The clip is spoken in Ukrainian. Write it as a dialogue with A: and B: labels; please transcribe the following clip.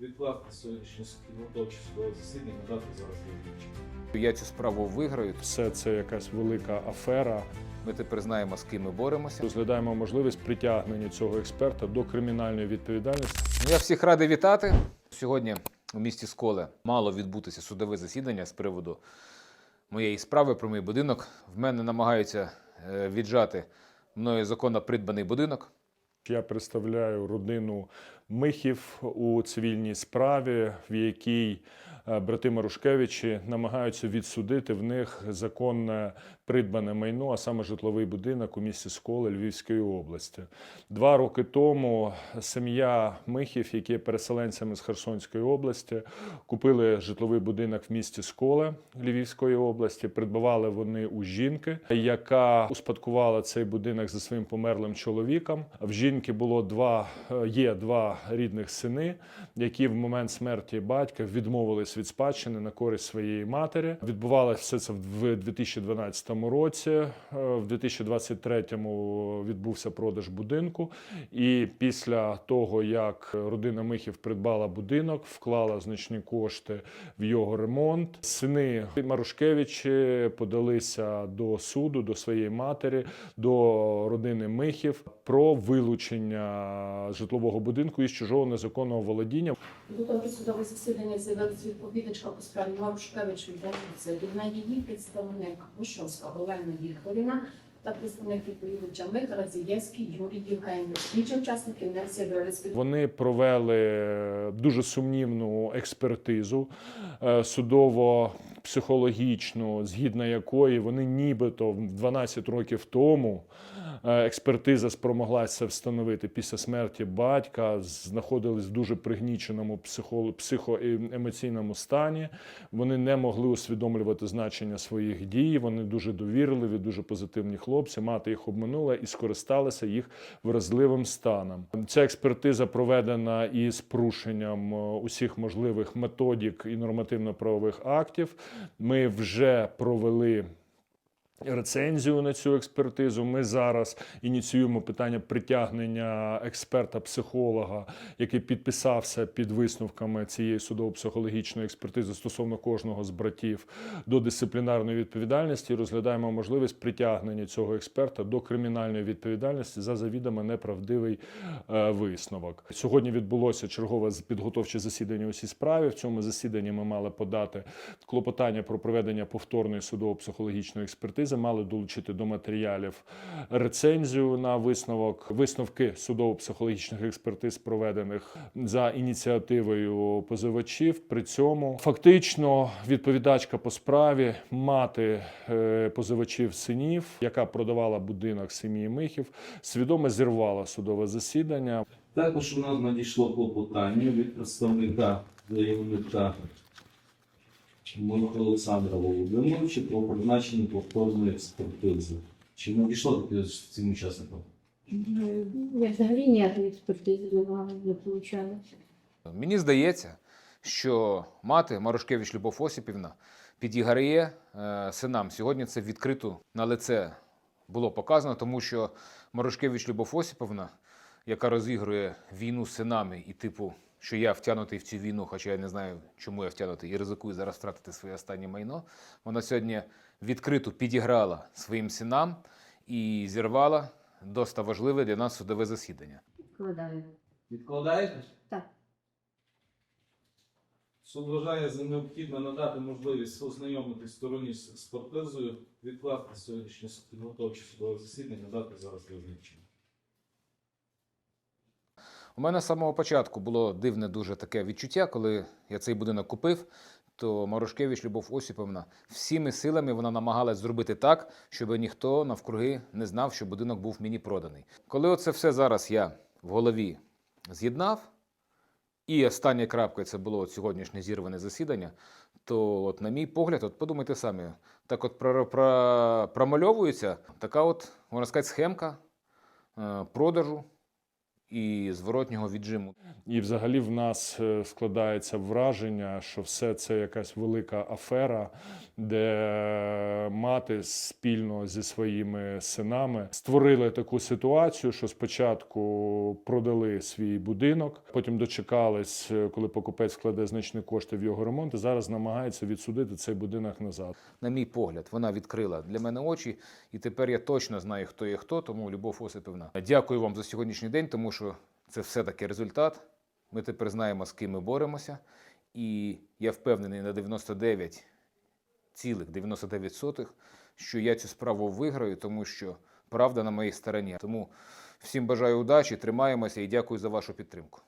A: відкласти сьогоднішнє судове засідання, надати зараз визначення.
B: Я цю справу виграю.
C: Все це якась велика афера.
B: Ми тепер знаємо, з ким ми боремося.
C: Розглядаємо можливість притягнення цього експерта до кримінальної відповідальності.
B: Я всіх радий вітати. Сьогодні у місті Сколе мало відбутися судове засідання з приводу моєї справи про мій будинок. В мене намагаються е, віджати мною законно придбаний будинок.
C: Я представляю родину Михів у цивільній справі, в якій е, брати Марушкевичі намагаються відсудити в них законне придбане майно, а саме житловий будинок у місті Сколе Львівської області. Два роки тому сім'я Михів, які є переселенцями з Херсонської області, купили житловий будинок в місті Сколе Львівської області. Придбавали вони у жінки, яка успадкувала цей будинок за своїм померлим чоловіком. В жінки було два є два рідних сини, які в момент смерті батька відмовились від спадщини на користь своєї матері. Відбувалося все це в 2012 році. Е, В 2023 відбувся продаж будинку. І після того, як родина Михів придбала будинок, вклала значні кошти в його ремонт. Сини Марушкевичі подалися до суду, до своєї матері, до родини Михів про вилучення житлового будинку із чужого незаконного володіння.
D: До судове засідання з'явилась відповідачка по справі Марушкевич віддається від на її представник Гушовська Олена Вікторівна та представник відповідача Михайла Зієвський Юрій Євгенійович. Інші учасники не з'явились від
C: Вони провели дуже сумнівну експертизу е, судово-психологічну, згідно якої вони нібито 12 років тому е, експертиза спромоглася встановити після смерті батька, знаходились в дуже пригніченому психо- психоемоційному стані. Вони не могли усвідомлювати значення своїх дій. Вони дуже довірливі, дуже позитивні хлопці. Мати їх обманула і скористалася їх вразливим станом. Ця експертиза проведена із порушенням е, усіх можливих методік і нормативно-правових актів. Ми вже провели. Рецензію на цю експертизу. Ми зараз ініціюємо питання притягнення експерта-психолога, який підписався під висновками цієї судово-психологічної експертизи стосовно кожного з братів до дисциплінарної відповідальності. Розглядаємо можливість притягнення цього експерта до кримінальної відповідальності за завідомо неправдивий е, висновок. Сьогодні відбулося чергове підготовче засідання у цій справі. В цьому засіданні ми мали подати клопотання про проведення повторної судово-психологічної експертизи, мали долучити до матеріалів рецензію на висновок, висновки судово-психологічних експертиз, проведених за ініціативою позивачів. При цьому фактично відповідачка по справі мати е, позивачів синів, яка продавала будинок сім'ї Михів, свідомо зірвала судове засідання.
A: Також у нас надійшло клопотання від представника заявника Михайла Олександра Володимировича про призначення повторної експертизи. Чи надійшло таке з цим учасникам?
D: Я взагалі ніякої експертизи не мала, не получала.
B: Мені здається, що мати Марушкевич Любов Осіпівна підіграє е, синам. Сьогодні це відкрито на лице було показано, тому що Марушкевич Любов Осіповна, яка розігрує війну з синами, і типу, що я втягнутий в цю війну, хоча я не знаю, чому я втягнутий, і ризикую зараз втратити своє останнє майно. Вона сьогодні відкрито підіграла своїм синам і зірвала доста важливе для нас судове засідання.
D: Вкладаю.
A: Відкладаєте?
D: Так.
A: Суд вважає за необхідне надати можливість ознайомитись стороні з експертизою, відкласти сьогоднішнє підготовче судове засідання, надати зараз визначення.
B: У мене з самого початку було дивне дуже таке відчуття, коли я цей будинок купив. То Марушкевич Любов Осіповна всіми силами вона намагалась зробити так, щоб ніхто навкруги не знав, що будинок був мені проданий. Коли оце все зараз я в голові з'єднав, і остання крапка це було от сьогоднішнє зірване засідання, то, от, на мій погляд, от подумайте самі, так от про, про, промальовується така от, можна сказати, схемка е, продажу і зворотнього віджиму.
C: І взагалі в нас е, складається враження, що все це якась велика афера, де мати спільно зі своїми синами створили таку ситуацію, що спочатку продали свій будинок, потім дочекались, е, коли покупець вкладе значні кошти в його ремонт, і зараз намагається відсудити цей будинок назад.
B: На мій погляд, вона відкрила для мене очі, і тепер я точно знаю, хто є хто, тому Любов Осипівна. Дякую вам за сьогоднішній день, тому що це все-таки результат. Ми тепер знаємо, з ким ми боремося. І я впевнений на 99,99%, що я цю справу виграю, тому що правда на моїй стороні. Тому всім бажаю удачі, тримаємося і дякую за вашу підтримку.